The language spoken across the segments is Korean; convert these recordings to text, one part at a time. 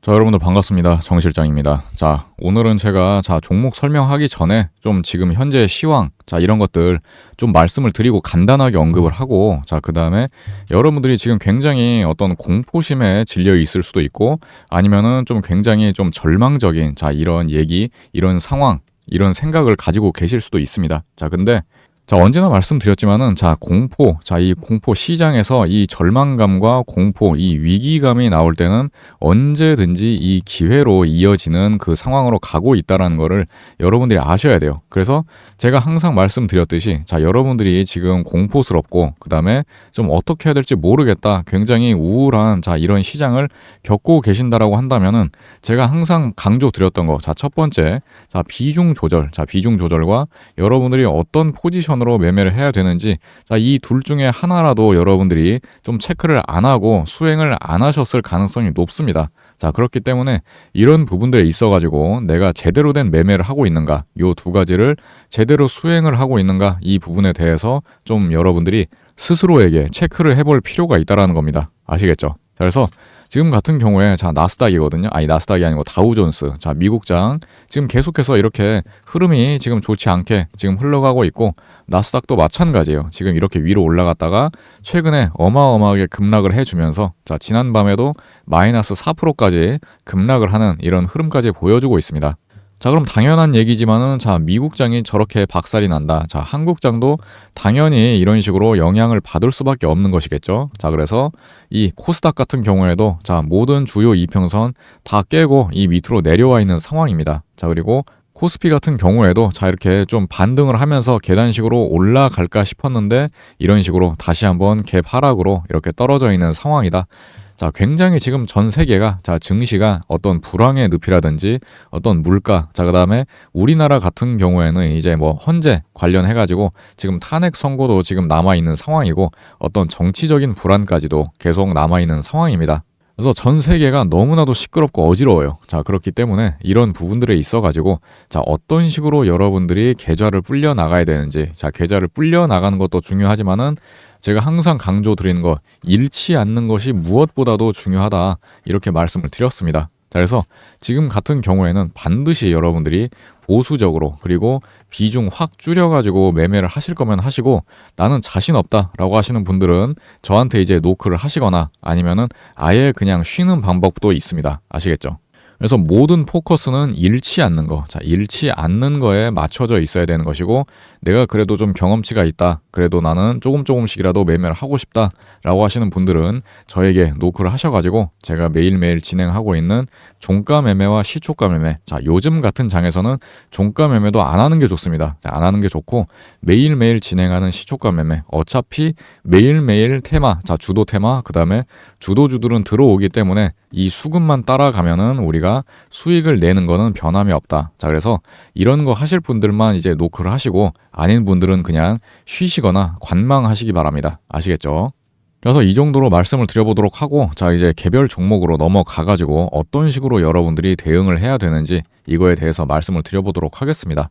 자, 여러분들 반갑습니다. 정 실장입니다. 자, 오늘은 제가 자, 종목 설명하기 전에 좀 지금 현재 시황, 자, 이런 것들 좀 말씀을 드리고 간단하게 언급을 하고, 자, 그 다음에 여러분들이 지금 굉장히 어떤 공포심에 질려 있을 수도 있고, 아니면은 좀 굉장히 좀 절망적인, 자, 이런 얘기, 이런 상황, 이런 생각을 가지고 계실 수도 있습니다. 자, 근데 자, 언제나 말씀드렸지만은, 자, 공포, 자, 이 공포 시장에서 이 절망감과 공포, 이 위기감이 나올 때는 언제든지 이 기회로 이어지는 그 상황으로 가고 있다라는 거를 여러분들이 아셔야 돼요. 그래서 제가 항상 말씀드렸듯이, 자, 여러분들이 지금 공포스럽고, 그 다음에 좀 어떻게 해야 될지 모르겠다, 굉장히 우울한, 자, 이런 시장을 겪고 계신다라고 한다면은, 제가 항상 강조드렸던 거, 자, 첫 번째, 자, 비중 조절, 자, 비중 조절과 여러분들이 어떤 포지션 선으로 매매를 해야 되는지 이 둘 중에 하나라도 여러분들이 좀 체크를 안 하고 수행을 안 하셨을 가능성이 높습니다. 자, 그렇기 때문에 이런 부분들에 있어 가지고 내가 제대로 된 매매를 하고 있는가, 요 두 가지를 제대로 수행을 하고 있는가 이 부분에 대해서 좀 여러분들이 스스로에게 체크를 해볼 필요가 있다라는 겁니다. 아시겠죠? 그래서 지금 같은 경우에 자 나스닥이거든요. 아니 나스닥이 아니고 다우존스. 자 미국장 지금 계속해서 이렇게 흐름이 지금 좋지 않게 지금 흘러가고 있고 나스닥도 마찬가지예요. 지금 이렇게 위로 올라갔다가 최근에 어마어마하게 급락을 해주면서 자 지난밤에도 마이너스 4%까지 급락을 하는 이런 흐름까지 보여주고 있습니다. 자, 그럼 당연한 얘기지만은 자, 미국장이 저렇게 박살이 난다. 자, 한국장도 당연히 이런 식으로 영향을 받을 수밖에 없는 것이겠죠. 자, 그래서 이 코스닥 같은 경우에도 자, 모든 주요 이평선 다 깨고 이 밑으로 내려와 있는 상황입니다. 자, 그리고 코스피 같은 경우에도 자 이렇게 좀 반등을 하면서 계단식으로 올라갈까 싶었는데 이런 식으로 다시 한번 갭 하락으로 이렇게 떨어져 있는 상황이다. 자, 굉장히 지금 전 세계가 자, 증시가 어떤 불황의 늪이라든지 어떤 물가, 자, 그다음에 우리나라 같은 경우에는 이제 뭐 헌재 관련해 가지고 지금 탄핵 선고도 지금 남아 있는 상황이고 어떤 정치적인 불안까지도 계속 남아 있는 상황입니다. 그래서 전 세계가 너무나도 시끄럽고 어지러워요. 자, 그렇기 때문에 이런 부분들에 있어 가지고 자, 어떤 식으로 여러분들이 계좌를 불려 나가야 되는지, 자, 계좌를 불려 나가는 것도 중요하지만은 제가 항상 강조 드리는 거 잃지 않는 것이 무엇보다도 중요하다. 이렇게 말씀을 드렸습니다. 자, 그래서 지금 같은 경우에는 반드시 여러분들이 보수적으로 그리고 비중 확 줄여가지고 매매를 하실 거면 하시고 나는 자신 없다라고 하시는 분들은 저한테 이제 노크를 하시거나 아니면은 아예 그냥 쉬는 방법도 있습니다. 아시겠죠? 그래서 모든 포커스는 잃지 않는 거, 자, 잃지 않는 거에 맞춰져 있어야 되는 것이고, 내가 그래도 좀 경험치가 있다. 그래도 나는 조금 조금씩이라도 매매를 하고 싶다. 라고 하시는 분들은 저에게 노크를 하셔가지고 제가 매일매일 진행하고 있는 종가 매매와 시초가 매매. 자, 요즘 같은 장에서는 종가 매매도 안 하는 게 좋습니다. 자, 안 하는 게 좋고 매일매일 진행하는 시초가 매매. 어차피 매일매일 테마, 자, 주도 테마, 그 다음에 주도주들은 들어오기 때문에 이 수급만 따라가면은 우리가 수익을 내는 거는 변함이 없다. 자, 그래서 이런 거 하실 분들만 이제 노크를 하시고 아닌 분들은 그냥 쉬시거나 관망하시기 바랍니다. 아시겠죠? 그래서 이 정도로 말씀을 드려보도록 하고 자 이제 개별 종목으로 넘어가 가지고 어떤 식으로 여러분들이 대응을 해야 되는지 이거에 대해서 말씀을 드려보도록 하겠습니다.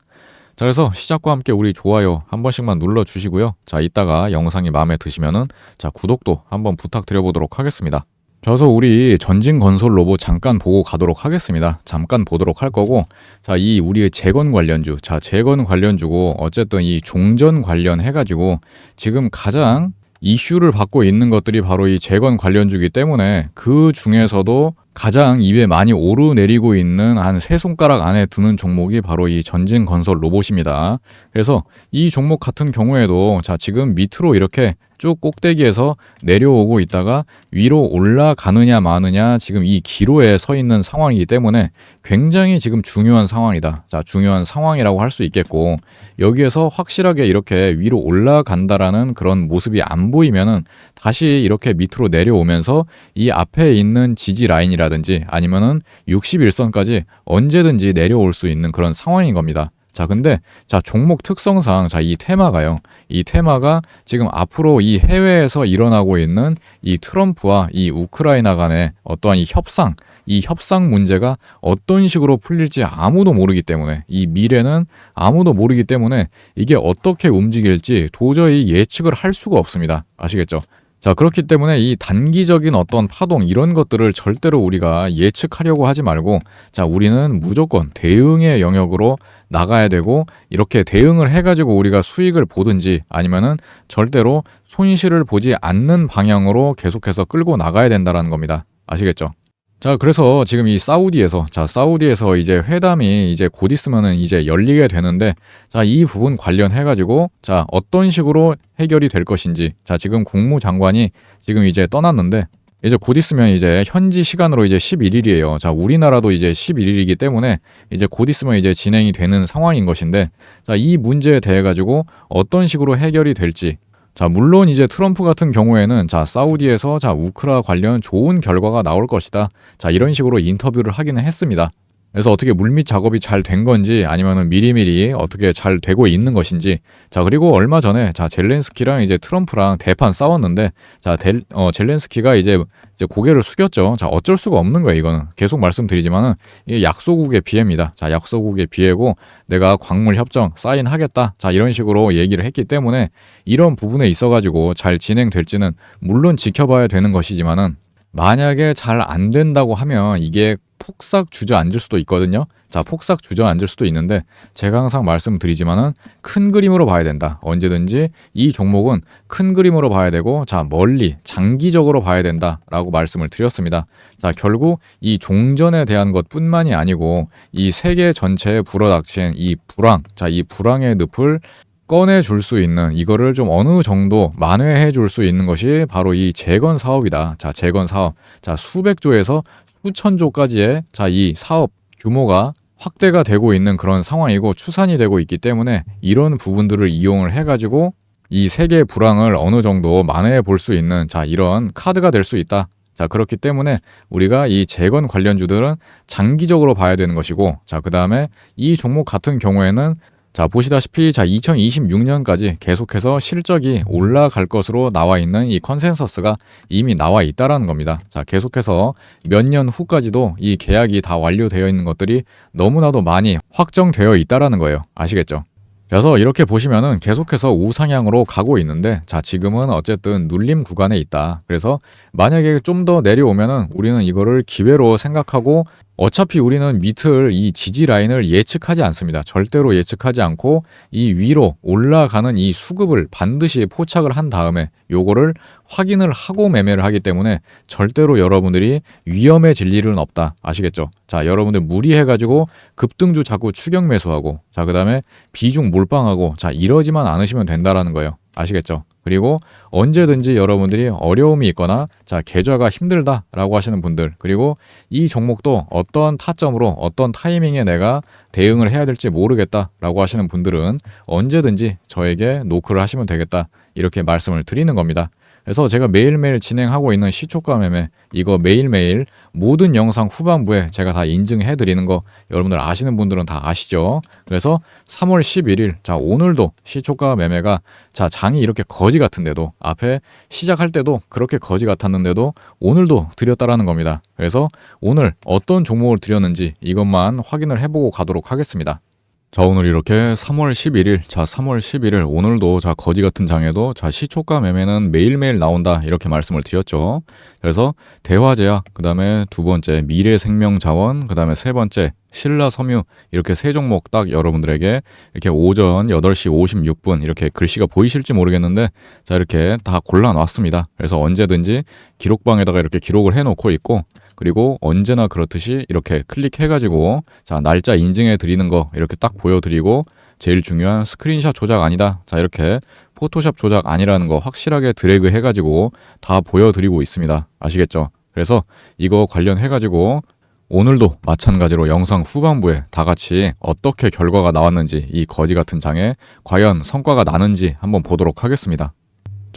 자 그래서 시작과 함께 우리 좋아요 한 번씩만 눌러 주시고요. 자 이따가 영상이 마음에 드시면은 자 구독도 한번 부탁드려보도록 하겠습니다. 그래서 우리 전진 건설 로봇 잠깐 보고 가도록 하겠습니다. 잠깐 보도록 할 거고, 자, 이 우리의 재건 관련주, 자, 재건 관련주고, 어쨌든 이 종전 관련 해가지고, 지금 가장 이슈를 받고 있는 것들이 바로 이 재건 관련주기 때문에 그 중에서도 가장 입에 많이 오르내리고 있는 한 세 손가락 안에 드는 종목이 바로 이 전진 건설 로봇입니다. 그래서 이 종목 같은 경우에도 자 지금 밑으로 이렇게 쭉 꼭대기에서 내려오고 있다가 위로 올라가느냐 마느냐 지금 이 기로에 서 있는 상황이기 때문에 굉장히 지금 중요한 상황이다. 자, 중요한 상황이라고 할 수 있겠고 여기에서 확실하게 이렇게 위로 올라간다라는 그런 모습이 안 보이면은 다시 이렇게 밑으로 내려오면서 이 앞에 있는 지지 라인이라든지 아니면은 61선까지 언제든지 내려올 수 있는 그런 상황인 겁니다. 자, 근데 자, 종목 특성상 자, 이 테마가요. 이 테마가 지금 앞으로 이 해외에서 일어나고 있는 이 트럼프와 이 우크라이나 간의 어떠한 이 협상, 이 협상 문제가 어떤 식으로 풀릴지 아무도 모르기 때문에 이 미래는 아무도 모르기 때문에 이게 어떻게 움직일지 도저히 예측을 할 수가 없습니다. 아시겠죠? 자, 그렇기 때문에 이 단기적인 어떤 파동 이런 것들을 절대로 우리가 예측하려고 하지 말고 자, 우리는 무조건 대응의 영역으로 나가야 되고 이렇게 대응을 해 가지고 우리가 수익을 보든지 아니면은 절대로 손실을 보지 않는 방향으로 계속해서 끌고 나가야 된다라는 겁니다. 아시겠죠? 자, 그래서 지금 이 사우디에서, 자, 사우디에서 이제 회담이 이제 곧 있으면은 이제 열리게 되는데, 자, 이 부분 관련해가지고, 자, 어떤 식으로 해결이 될 것인지, 자, 지금 국무장관이 지금 이제 떠났는데, 이제 곧 있으면 이제 현지 시간으로 이제 11일이에요. 자, 우리나라도 이제 11일이기 때문에 이제 곧 있으면 이제 진행이 되는 상황인 것인데, 자, 이 문제에 대해 가지고 어떤 식으로 해결이 될지, 자, 물론 이제 트럼프 같은 경우에는 자, 사우디에서 자, 우크라 관련 좋은 결과가 나올 것이다. 자, 이런 식으로 인터뷰를 하기는 했습니다. 그래서 어떻게 물밑 작업이 잘 된 건지 아니면은 미리미리 어떻게 잘 되고 있는 것인지. 자 그리고 얼마 전에 자 젤렌스키랑 이제 트럼프랑 대판 싸웠는데 자 델, 어, 젤렌스키가 이제 이제 고개를 숙였죠. 자 어쩔 수가 없는 거예요 이거는. 계속 말씀드리지만은 이게 약소국의 비해입니다. 자 약소국의 비해고 내가 광물 협정 사인하겠다. 자 이런 식으로 얘기를 했기 때문에 이런 부분에 있어 가지고 잘 진행될지는 물론 지켜봐야 되는 것이지만은 만약에 잘 안 된다고 하면 이게 폭삭 주저앉을 수도 있거든요. 자, 폭삭 주저앉을 수도 있는데 제가 항상 말씀드리지만은 큰 그림으로 봐야 된다. 언제든지 이 종목은 큰 그림으로 봐야 되고 자, 멀리 장기적으로 봐야 된다라고 말씀을 드렸습니다. 자, 결국 이 종전에 대한 것뿐만이 아니고 이 세계 전체에 불어닥친 이 불황, 자, 이 불황의 늪을 꺼내 줄 수 있는 이거를 좀 어느 정도 만회해 줄 수 있는 것이 바로 이 재건 사업이다. 자, 재건 사업. 자, 수백조에서 수천조까지의 자, 이 사업 규모가 확대가 되고 있는 그런 상황이고 추산이 되고 있기 때문에 이런 부분들을 이용을 해가지고 이 세계 불황을 어느 정도 만회해 볼 수 있는 자, 이런 카드가 될 수 있다. 자, 그렇기 때문에 우리가 이 재건 관련주들은 장기적으로 봐야 되는 것이고, 자, 그 다음에 이 종목 같은 경우에는 자, 보시다시피 자, 2026년까지 계속해서 실적이 올라갈 것으로 나와 있는 이 컨센서스가 이미 나와 있다라는 겁니다. 자, 계속해서 몇 년 후까지도 이 계약이 다 완료되어 있는 것들이 너무나도 많이 확정되어 있다라는 거예요. 아시겠죠? 그래서 이렇게 보시면은 계속해서 우상향으로 가고 있는데 자 지금은 어쨌든 눌림 구간에 있다. 그래서 만약에 좀 더 내려오면은 우리는 이거를 기회로 생각하고 어차피 우리는 밑을 이 지지 라인을 예측하지 않습니다. 절대로 예측하지 않고 이 위로 올라가는 이 수급을 반드시 포착을 한 다음에 요거를 확인을 하고 매매를 하기 때문에 절대로 여러분들이 위험해질 일은 없다. 아시겠죠? 자, 여러분들 무리해가지고 급등주 자꾸 추격 매수하고 자, 그 다음에 비중 몰빵하고 자, 이러지만 않으시면 된다라는 거예요. 아시겠죠? 그리고 언제든지 여러분들이 어려움이 있거나 자 계좌가 힘들다라고 하시는 분들 그리고 이 종목도 어떤 타점으로 어떤 타이밍에 내가 대응을 해야 될지 모르겠다라고 하시는 분들은 언제든지 저에게 노크를 하시면 되겠다 이렇게 말씀을 드리는 겁니다. 그래서 제가 매일매일 진행하고 있는 시초가 매매 이거 매일매일 모든 영상 후반부에 제가 다 인증해 드리는 거 여러분들 아시는 분들은 다 아시죠? 그래서 3월 11일 자 오늘도 시초가 매매가 자 장이 이렇게 거지 같은데도 앞에 시작할 때도 그렇게 거지 같았는데도 오늘도 드렸다라는 겁니다. 그래서 오늘 어떤 종목을 드렸는지 이것만 확인을 해보고 가도록 하겠습니다. 자 오늘 이렇게 3월 11일 자 3월 11일 오늘도 자 거지 같은 장에도 자 시초가 매매는 매일매일 나온다 이렇게 말씀을 드렸죠. 그래서 대화제약 그 다음에 두 번째 미래생명자원 그 다음에 세 번째 신라섬유 이렇게 세 종목 딱 여러분들에게 이렇게 오전 8시 56분 이렇게 글씨가 보이실지 모르겠는데 자 이렇게 다 골라놨습니다. 그래서 언제든지 기록방에다가 이렇게 기록을 해놓고 있고 그리고 언제나 그렇듯이 이렇게 클릭해가지고 자 날짜 인증해 드리는 거 이렇게 딱 보여드리고 제일 중요한 스크린샷 조작 아니다. 자 이렇게 포토샵 조작 아니라는 거 확실하게 드래그 해가지고 다 보여드리고 있습니다. 아시겠죠? 그래서 이거 관련해가지고 오늘도 마찬가지로 영상 후반부에 다 같이 어떻게 결과가 나왔는지 이 거지 같은 장에 과연 성과가 나는지 한번 보도록 하겠습니다.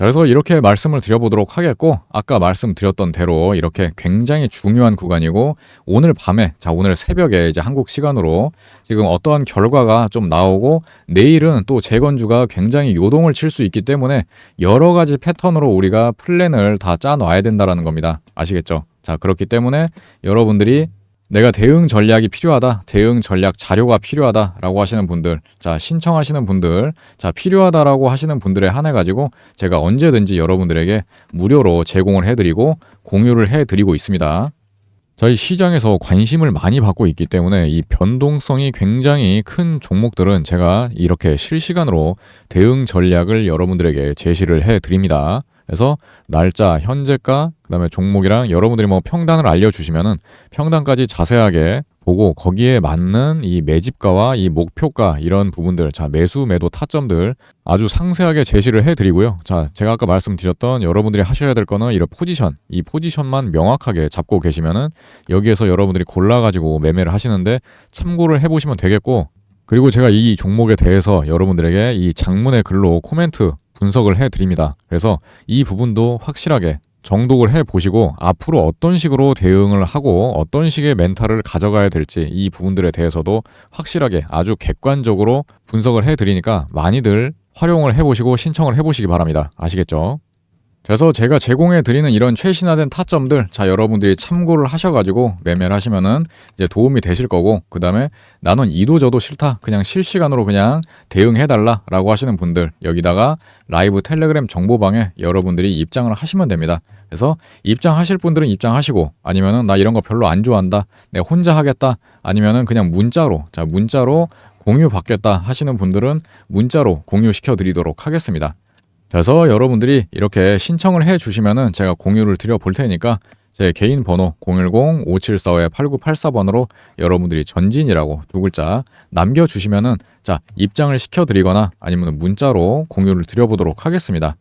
자, 그래서 이렇게 말씀을 드려보도록 하겠고, 아까 말씀드렸던 대로 이렇게 굉장히 중요한 구간이고, 오늘 밤에, 자, 오늘 새벽에 이제 한국 시간으로 지금 어떠한 결과가 좀 나오고, 내일은 또 재건주가 굉장히 요동을 칠 수 있기 때문에 여러 가지 패턴으로 우리가 플랜을 다 짜놔야 된다라는 겁니다. 아시겠죠? 자, 그렇기 때문에 여러분들이 내가 대응 전략이 필요하다, 대응 전략 자료가 필요하다라고 하시는 분들, 자, 신청하시는 분들, 자, 필요하다라고 하시는 분들에 한해 가지고 제가 언제든지 여러분들에게 무료로 제공을 해드리고 공유를 해드리고 있습니다. 저희 시장에서 관심을 많이 받고 있기 때문에 이 변동성이 굉장히 큰 종목들은 제가 이렇게 실시간으로 대응 전략을 여러분들에게 제시를 해 드립니다. 그래서 날짜, 현재가, 그다음에 종목이랑 여러분들이 뭐 평단을 알려주시면은 평단까지 자세하게 보고 거기에 맞는 이 매집가와 이 목표가 이런 부분들, 자 매수, 매도 타점들 아주 상세하게 제시를 해드리고요. 자 제가 아까 말씀드렸던 여러분들이 하셔야 될 거는 이런 포지션, 이 포지션만 명확하게 잡고 계시면은 여기에서 여러분들이 골라 가지고 매매를 하시는데 참고를 해보시면 되겠고. 그리고 제가 이 종목에 대해서 여러분들에게 이 장문의 글로 코멘트 분석을 해 드립니다. 그래서 이 부분도 확실하게 정독을 해 보시고 앞으로 어떤 식으로 대응을 하고 어떤 식의 멘탈을 가져가야 될지 이 부분들에 대해서도 확실하게 아주 객관적으로 분석을 해 드리니까 많이들 활용을 해 보시고 신청을 해 보시기 바랍니다. 아시겠죠? 그래서 제가 제공해 드리는 이런 최신화된 타점들 자 여러분들이 참고를 하셔가지고 매매를 하시면은 이제 도움이 되실 거고 그 다음에 나는 이도 저도 싫다 그냥 실시간으로 그냥 대응해 달라 라고 하시는 분들 여기다가 라이브 텔레그램 정보방에 여러분들이 입장을 하시면 됩니다. 그래서 입장하실 분들은 입장하시고 아니면은 나 이런 거 별로 안 좋아한다 내가 혼자 하겠다 아니면은 그냥 문자로 자 문자로 공유 받겠다 하시는 분들은 문자로 공유시켜 드리도록 하겠습니다. 그래서 여러분들이 이렇게 신청을 해 주시면은 제가 공유를 드려 볼 테니까 제 개인 번호 010-5745-8984번으로 여러분들이 전진이라고 두 글자 남겨 주시면은 자, 입장을 시켜 드리거나 아니면 문자로 공유를 드려 보도록 하겠습니다.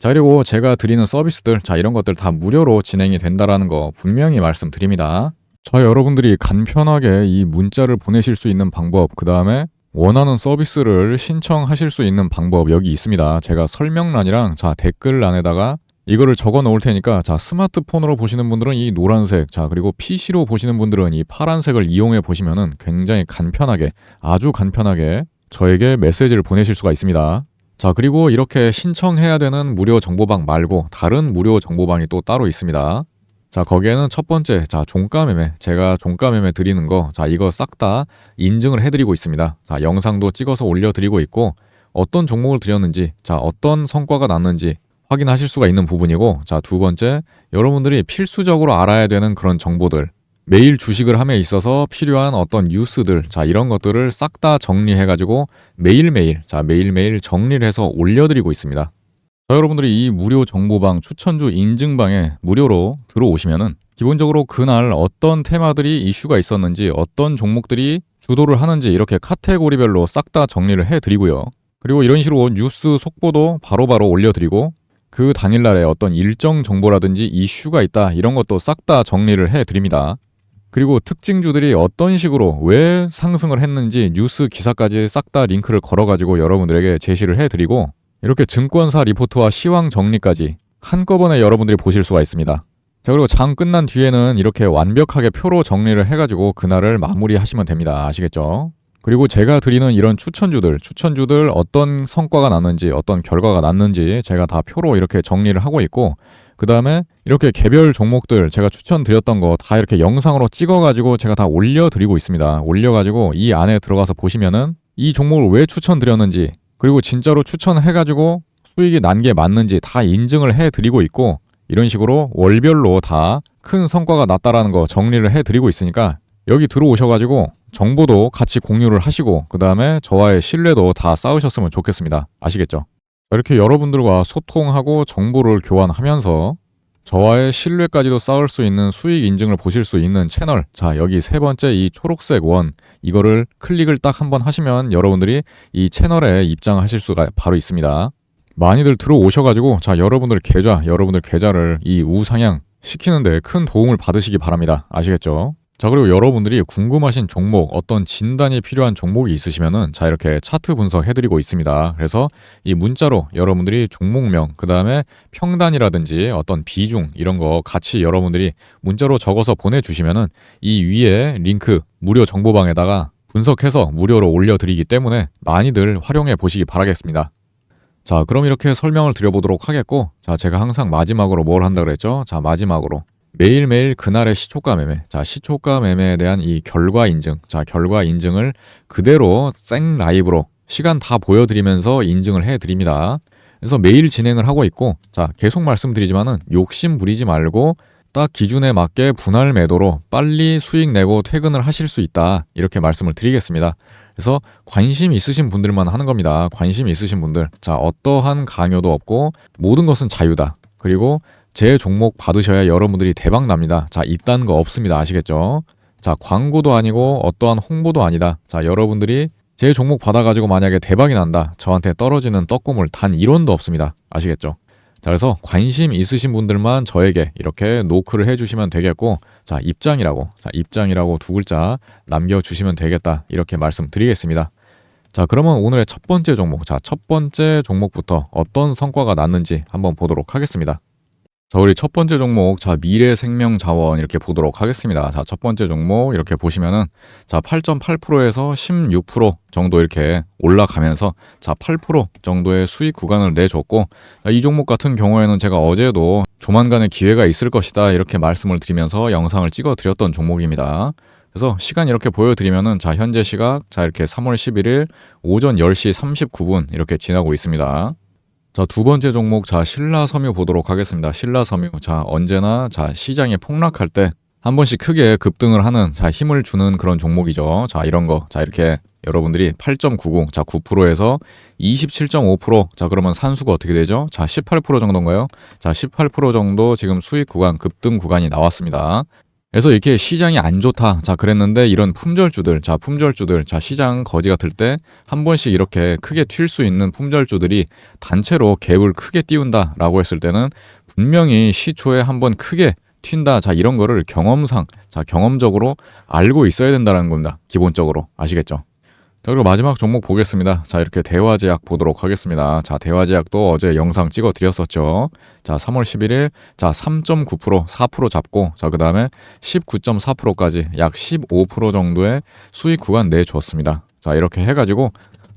자, 그리고 제가 드리는 서비스들 자, 이런 것들 다 무료로 진행이 된다라는 거 분명히 말씀드립니다. 자, 여러분들이 간편하게 이 문자를 보내실 수 있는 방법, 그 다음에 원하는 서비스를 신청하실 수 있는 방법 여기 있습니다. 제가 설명란이랑 자 댓글란에다가 이거를 적어 놓을 테니까 자 스마트폰으로 보시는 분들은 이 노란색 자 그리고 PC로 보시는 분들은 이 파란색을 이용해 보시면은 굉장히 간편하게 아주 간편하게 저에게 메시지를 보내실 수가 있습니다. 자 그리고 이렇게 신청해야 되는 무료 정보방 말고 다른 무료 정보방이 또 따로 있습니다. 자, 거기에는 첫 번째, 자, 종가 매매. 제가 종가 매매 드리는 거, 자, 이거 싹 다 인증을 해드리고 있습니다. 자, 영상도 찍어서 올려드리고 있고, 어떤 종목을 드렸는지, 자, 어떤 성과가 났는지 확인하실 수가 있는 부분이고, 자, 두 번째, 여러분들이 필수적으로 알아야 되는 그런 정보들, 매일 주식을 함에 있어서 필요한 어떤 뉴스들, 자, 이런 것들을 싹 다 정리해가지고 매일매일, 자, 매일매일 정리를 해서 올려드리고 있습니다. 자, 여러분들이 이 무료 정보방 추천주 인증방에 무료로 들어오시면은 기본적으로 그날 어떤 테마들이 이슈가 있었는지 어떤 종목들이 주도를 하는지 이렇게 카테고리별로 싹 다 정리를 해 드리고요. 그리고 이런 식으로 뉴스 속보도 바로바로 올려드리고 그 당일날에 어떤 일정 정보라든지 이슈가 있다 이런 것도 싹 다 정리를 해 드립니다. 그리고 특징주들이 어떤 식으로 왜 상승을 했는지 뉴스 기사까지 싹 다 링크를 걸어가지고 여러분들에게 제시를 해드리고 이렇게 증권사 리포트와 시황 정리까지 한꺼번에 여러분들이 보실 수가 있습니다. 자, 그리고 장 끝난 뒤에는 이렇게 완벽하게 표로 정리를 해가지고 그날을 마무리하시면 됩니다. 아시겠죠? 그리고 제가 드리는 이런 추천주들, 추천주들 어떤 성과가 났는지, 어떤 결과가 났는지 제가 다 표로 이렇게 정리를 하고 있고, 그 다음에 이렇게 개별 종목들 제가 추천드렸던 거 다 이렇게 영상으로 찍어가지고 제가 다 올려드리고 있습니다. 올려가지고 이 안에 들어가서 보시면은 이 종목을 왜 추천드렸는지, 그리고 진짜로 추천해가지고 수익이 난 게 맞는지 다 인증을 해드리고 있고 이런 식으로 월별로 다 큰 성과가 났다라는 거 정리를 해드리고 있으니까 여기 들어오셔가지고 정보도 같이 공유를 하시고 그 다음에 저와의 신뢰도 다 쌓으셨으면 좋겠습니다. 아시겠죠? 이렇게 여러분들과 소통하고 정보를 교환하면서 저와의 신뢰까지도 쌓을 수 있는 수익 인증을 보실 수 있는 채널. 자, 여기 세 번째 이 초록색 원. 이거를 클릭을 딱 한번 하시면 여러분들이 이 채널에 입장하실 수가 바로 있습니다. 많이들 들어오셔가지고, 자, 여러분들 계좌, 여러분들 계좌를 이 우상향 시키는데 큰 도움을 받으시기 바랍니다. 아시겠죠? 자, 그리고 여러분들이 궁금하신 종목, 어떤 진단이 필요한 종목이 있으시면은 자, 이렇게 차트 분석해드리고 있습니다. 그래서 이 문자로 여러분들이 종목명, 그 다음에 평단이라든지 어떤 비중, 이런 거 같이 여러분들이 문자로 적어서 보내주시면은 이 위에 링크 무료 정보방에다가 분석해서 무료로 올려드리기 때문에 많이들 활용해 보시기 바라겠습니다. 자, 그럼 이렇게 설명을 드려보도록 하겠고, 자, 제가 항상 마지막으로 뭘 한다 그랬죠? 자, 마지막으로. 매일매일 그날의 시초가 매매, 자, 시초가 매매에 대한 이 결과 인증, 자, 결과 인증을 그대로 생 라이브로 시간 다 보여드리면서 인증을 해드립니다. 그래서 매일 진행을 하고 있고, 자, 계속 말씀드리지만은 욕심 부리지 말고 딱 기준에 맞게 분할 매도로 빨리 수익 내고 퇴근을 하실 수 있다. 이렇게 말씀을 드리겠습니다. 그래서 관심 있으신 분들만 하는 겁니다. 관심 있으신 분들. 자, 어떠한 강요도 없고 모든 것은 자유다. 그리고 제 종목 받으셔야 여러분들이 대박 납니다. 자, 이딴 거 없습니다. 아시겠죠? 자, 광고도 아니고 어떠한 홍보도 아니다. 자, 여러분들이 제 종목 받아가지고 만약에 대박이 난다. 저한테 떨어지는 떡고물 단 1원도 없습니다. 아시겠죠? 자, 그래서 관심 있으신 분들만 저에게 이렇게 노크를 해주시면 되겠고, 자, 입장이라고, 자, 입장이라고 두 글자 남겨주시면 되겠다. 이렇게 말씀드리겠습니다. 자, 그러면 오늘의 첫 번째 종목, 자, 첫 번째 종목부터 어떤 성과가 났는지 한번 보도록 하겠습니다. 자, 우리 첫 번째 종목, 자, 미래 생명 자원 이렇게 보도록 하겠습니다. 자, 첫 번째 종목 이렇게 보시면은, 자, 8.8%에서 16% 정도 이렇게 올라가면서, 자, 8% 정도의 수익 구간을 내줬고, 자, 이 종목 같은 경우에는 제가 어제도 조만간에 기회가 있을 것이다 이렇게 말씀을 드리면서 영상을 찍어 드렸던 종목입니다. 그래서 시간 이렇게 보여드리면은, 자, 현재 시각, 자, 이렇게 3월 11일 오전 10시 39분 이렇게 지나고 있습니다. 자, 두 번째 종목, 자, 신라 섬유 보도록 하겠습니다. 신라 섬유. 자, 언제나, 자, 시장이 폭락할 때 한 번씩 크게 급등을 하는, 자, 힘을 주는 그런 종목이죠. 자, 이런 거. 자, 이렇게 여러분들이 8.90, 자, 9%에서 27.5%. 자, 그러면 산수가 어떻게 되죠? 자, 18% 정도인가요? 자, 18% 정도 지금 수익 구간, 급등 구간이 나왔습니다. 그래서 이렇게 시장이 안 좋다. 자, 그랬는데 이런 품절주들, 자, 품절주들, 자, 시장 거지 같을 때 한 번씩 이렇게 크게 튈 수 있는 품절주들이 단체로 갭을 크게 띄운다라고 했을 때는 분명히 시초에 한 번 크게 튄다. 자, 이런 거를 경험상, 자, 경험적으로 알고 있어야 된다는 겁니다. 기본적으로. 아시겠죠? 자, 그리고 마지막 종목 보겠습니다. 자, 이렇게 대화제약 보도록 하겠습니다. 자, 대화제약도 어제 영상 찍어 드렸었죠. 자, 3월 11일, 자, 3.9%, 4% 잡고, 자, 그 다음에 19.4%까지 약 15% 정도의 수익 구간 내줬습니다. 자, 이렇게 해가지고,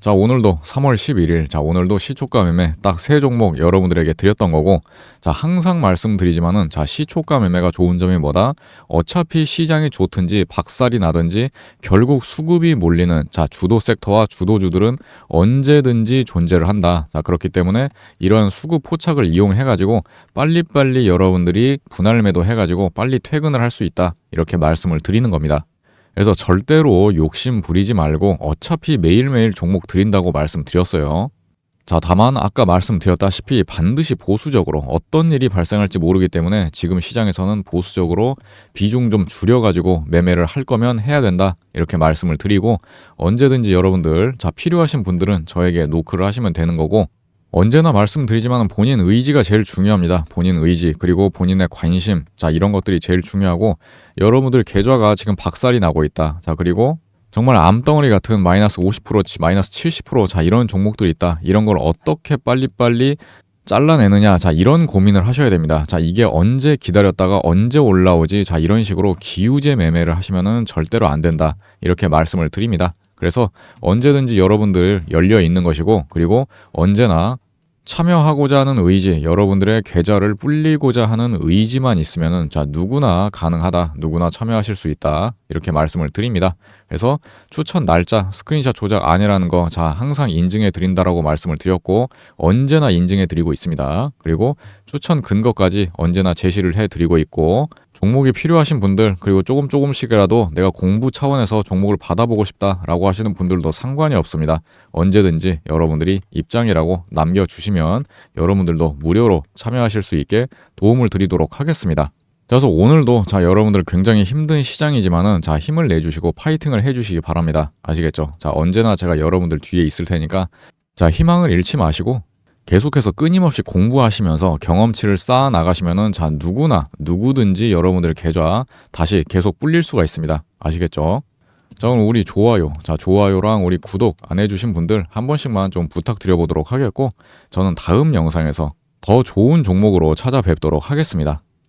자, 오늘도 3월 11일, 자, 오늘도 시초가 매매 딱 세 종목 여러분들에게 드렸던 거고, 자, 항상 말씀드리지만은, 자, 시초가 매매가 좋은 점이 뭐다? 어차피 시장이 좋든지 박살이 나든지 결국 수급이 몰리는, 자, 주도 섹터와 주도주들은 언제든지 존재를 한다. 자, 그렇기 때문에 이런 수급 포착을 이용해 가지고 빨리빨리 여러분들이 분할 매도 해 가지고 빨리 퇴근을 할 수 있다. 이렇게 말씀을 드리는 겁니다. 그래서 절대로 욕심 부리지 말고 어차피 매일매일 종목 드린다고 말씀드렸어요. 자, 다만 아까 말씀드렸다시피 반드시 보수적으로 어떤 일이 발생할지 모르기 때문에 지금 시장에서는 보수적으로 비중 좀 줄여가지고 매매를 할 거면 해야 된다. 이렇게 말씀을 드리고 언제든지 여러분들, 자, 필요하신 분들은 저에게 노크를 하시면 되는 거고 언제나 말씀드리지만 본인 의지가 제일 중요합니다. 본인 의지 그리고 본인의 관심 자 이런 것들이 제일 중요하고 여러분들 계좌가 지금 박살이 나고 있다. 자 그리고 정말 암덩어리 같은 마이너스 50%, 마이너스 70%자 이런 종목들이 있다. 이런 걸 어떻게 빨리빨리 잘라내느냐 자 이런 고민을 하셔야 됩니다. 자 이게 언제 기다렸다가 언제 올라오지 자 이런 식으로 기우제 매매를 하시면은 절대로 안 된다. 이렇게 말씀을 드립니다. 그래서 언제든지 여러분들 열려 있는 것이고 그리고 언제나 참여하고자 하는 의지, 여러분들의 계좌를 불리고자 하는 의지만 있으면은 자 누구나 가능하다, 누구나 참여하실 수 있다 이렇게 말씀을 드립니다. 그래서 추천 날짜, 스크린샷 조작 아니라는 거 자 항상 인증해 드린다라고 말씀을 드렸고 언제나 인증해 드리고 있습니다. 그리고 추천 근거까지 언제나 제시를 해 드리고 있고 종목이 필요하신 분들 그리고 조금 조금씩이라도 내가 공부 차원에서 종목을 받아보고 싶다라고 하시는 분들도 상관이 없습니다. 언제든지 여러분들이 입장이라고 남겨주시면 여러분들도 무료로 참여하실 수 있게 도움을 드리도록 하겠습니다. 그래서 오늘도 자 여러분들 굉장히 힘든 시장이지만은 자 힘을 내주시고 파이팅을 해주시기 바랍니다. 아시겠죠? 자 언제나 제가 여러분들 뒤에 있을 테니까 자 희망을 잃지 마시고 계속해서 끊임없이 공부하시면서 경험치를 쌓아 나가시면은 자 누구나 누구든지 여러분들의 계좌 다시 계속 불릴 수가 있습니다. 아시겠죠? 자 그럼 우리 좋아요, 자 좋아요랑 우리 구독 안 해주신 분들 한 번씩만 좀 부탁드려 보도록 하겠고 저는 다음 영상에서 더 좋은 종목으로 찾아뵙도록 하겠습니다.